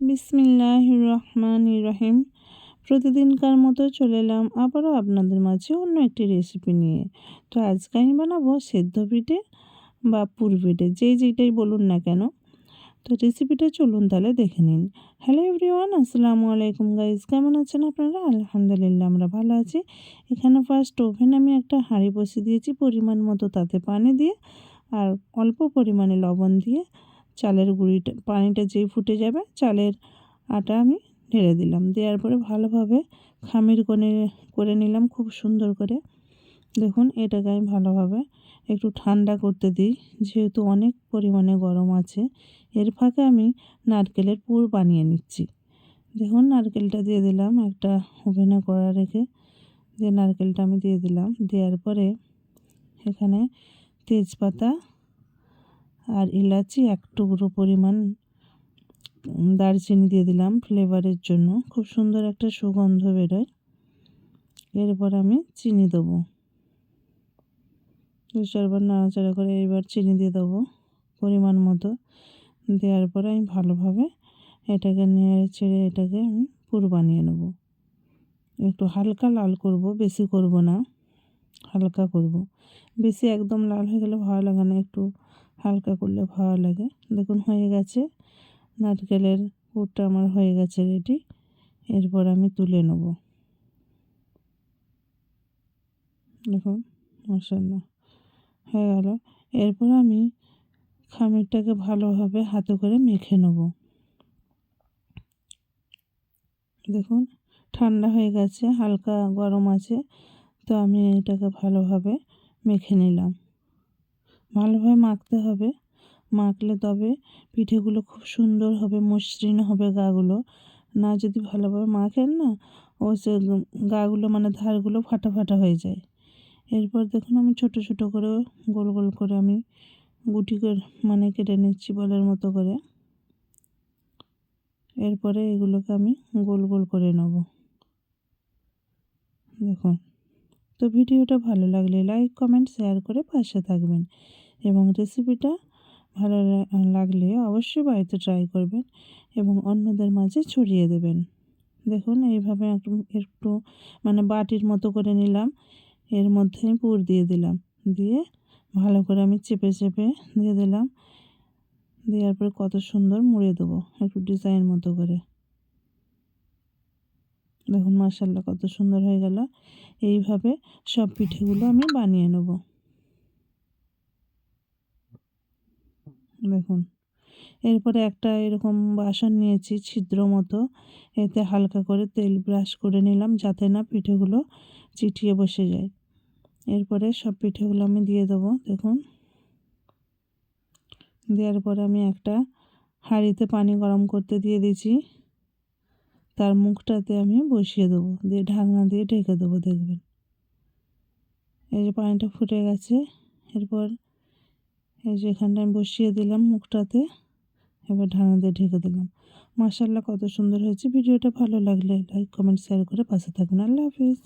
বিসমিল্লাহ রহমান রহিম প্রতিদিনকার মতো চলে এলাম আবারও আপনাদের মাঝে অন্য একটি রেসিপি নিয়ে। তো আজকে আমি বানাবো সেদ্ধ পিঠে বা পুর পিঠে যেই যেটাই বলুন না কেন। তো রেসিপিটা চলুন তাহলে দেখে নিন। হ্যালো এভরিওয়ান আসসালামু আলাইকুম গাইজ কেমন আছেন আপনারা? আলহামদুলিল্লাহ, আমরা ভালো আছি। এখানে ফার্স্ট ওভেন আমি একটা হাঁড়ি বসিয়ে দিয়েছি পরিমাণ মতো তাতে পানি দিয়ে আর অল্প পরিমাণে লবণ দিয়ে। চালের গুঁড়িটা, পানিটা যেই ফুটে যাবে চালের আটা আমি ঢেলে দিলাম। দেওয়ার পরে ভালোভাবে খামির করে করে নিলাম খুব সুন্দর করে। দেখুন, এটাকে আমি ভালোভাবে একটু ঠান্ডা করতে দিই, যেহেতু অনেক পরিমাণে গরম আছে। এর ফাঁকে আমি নারকেলের পুর বানিয়ে নিচ্ছি। দেখুন, নারকেলটা দিয়ে দিলাম একটা ওভেনে করা রেখে যে নারকেলটা আমি দিয়ে দিলাম। দেওয়ার পরে এখানে তেজপাতা আর এলাচি এক টুকরো পরিমাণ দারচিনি দিয়ে দিলাম ফ্লেভারের জন্য। খুব সুন্দর একটা সুগন্ধ বেরোয়। এরপর আমি চিনি দেবো। দু চারবার নাড়াচাড়া করে এবার চিনি দিয়ে দেবো পরিমাণ মতো। দেওয়ার পরে আমি ভালোভাবে এটাকে নেড়ে ছেড়ে এটাকে আমি পুর বানিয়ে নেব। একটু হালকা লাল করব, বেশি করব না, হালকা করব। বেশি একদম লাল হয়ে গেলে ভালো লাগে না, একটু হালকা করলে ভালো লাগে। দেখুন, হয়ে গেছে। নারকেলের পুরটা আমার হয়ে গেছে রেডি এরপর আমি তুলে নেব। দেখুন মশলা হয়ে গেল। এরপর আমি খামিরটাকে ভালোভাবে হাতে করে মেখে নেব। দেখুন, ঠান্ডা হয়ে গেছে, হালকা গরম আছে। তো আমি এটাকে ভালোভাবে মেখে নিলাম। ভালোভাবে মাখতে হবে। মাখলে তবে পিঠেগুলো খুব সুন্দর হবে, মসৃণ হবে গাগুলো। না যদি ভালোভাবে মাখেন না, ও সে গাগুলো মানে ধারগুলো ফাটা ফাটা হয়ে যায়। এরপর দেখুন আমি ছোট ছোট করে গোল গোল করে আমি গুটি করে মানে কেটে নিচ্ছি বলের মতো করে। এরপরে এগুলোকে আমি গোল গোল করে নেব। দেখুন। তো ভিডিওটা ভালো লাগলে লাইক কমেন্ট শেয়ার করে পাশে থাকবেন। এবং রেসিপিটা ভালো লাগলে অবশ্যই বাড়িতে ট্রাই করবেন এবং অন্যদের মাঝে ছড়িয়ে দেবেন। দেখুন, এইভাবে একটু মানে বাটির মতো করে নিলাম। এর মধ্যে আমি পুর দিয়ে দিলাম। দিয়ে ভালো করে আমি চেপে চেপে দিয়ে দিলাম। দেওয়ার পরে কত সুন্দর মুড়ে দেবো একটু ডিজাইন মতো করে। দেখুন মাসাল্লা কত সুন্দর হয়ে গেল। এইভাবে সব পিঠেগুলো আমি বানিয়ে নেব। দেখুন। এরপরে একটা এরকম বাসন নিয়েছি ছিদ্র মতো। এতে হালকা করে তেল ব্রাশ করে নিলাম যাতে না পিঠেগুলো চিটিয়ে বসে যায়। এরপরে সব পিঠেগুলো আমি দিয়ে দেবো, দেখুন। দেওয়ার পরে আমি একটা হাঁড়িতে পানি গরম করতে দিয়ে দিয়েছি। তার মুখটাতে আমি বসিয়ে দেবো, দিয়ে ঢাকনা দিয়ে ঢেকে দেবো, দেখবেন। এই যে পানিটা ফুটে গেছে, এরপর এই যে এখানটা আমি বসিয়ে দিলাম মুখটাতে, এবার ঢানা দিয়ে ঢেকে দিলাম। মাসাল্লাহ কত সুন্দর হয়েছে। ভিডিওটা ভালো লাগলে লাইক কমেন্ট শেয়ার করে পাশে থাকবেন আল্লাহ হাফিজ।